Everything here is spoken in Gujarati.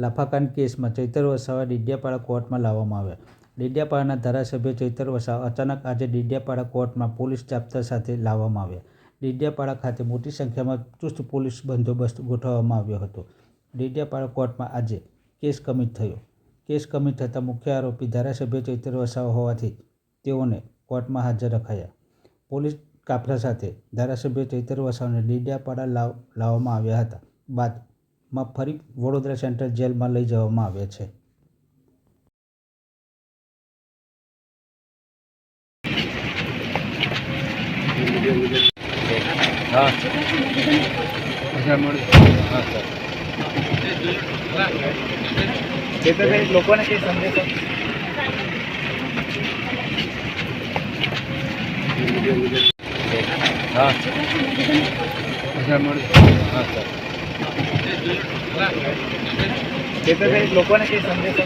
લાફાકાંડ કેસમાં ચૈતર વસાવા ડીડિયાપાડા કોર્ટમાં લાવવામાં આવ્યા. ડીડિયાપાડાના ધારાસભ્ય ચૈતર વસાવા અચાનક આજે ડીડિયાપાડા કોર્ટમાં પોલીસ જાપ્તા સાથે લાવવામાં આવ્યા. ડીડિયાપાડા ખાતે મોટી સંખ્યામાં ચુસ્ત પોલીસ બંદોબસ્ત ગોઠવવામાં આવ્યો હતો. ડીડિયાપાડા કોર્ટમાં આજે કેસ કમિટ થયો. કેસ કમિટ થતાં મુખ્ય આરોપી ધારાસભ્ય ચૈતર વસાવા હોવાથી તેઓને કોર્ટમાં હાજર રખાયા. પોલીસ કાફલા સાથે ધારાસભ્ય ચૈતર વસાવાને ડીડિયાપાડા લાવ, લાવવામાં આવ્યા હતા. બાદમાં ફરી વડોદરા સેન્ટ્રલ જેલમાં લઈ જવામાં આવ્યા છે. હા. હા. સર. લોકોને કઈ સંદેશો હા પૈસા મળે હા સર ચેતરભાઈ લોકોને કઈ સંદેશો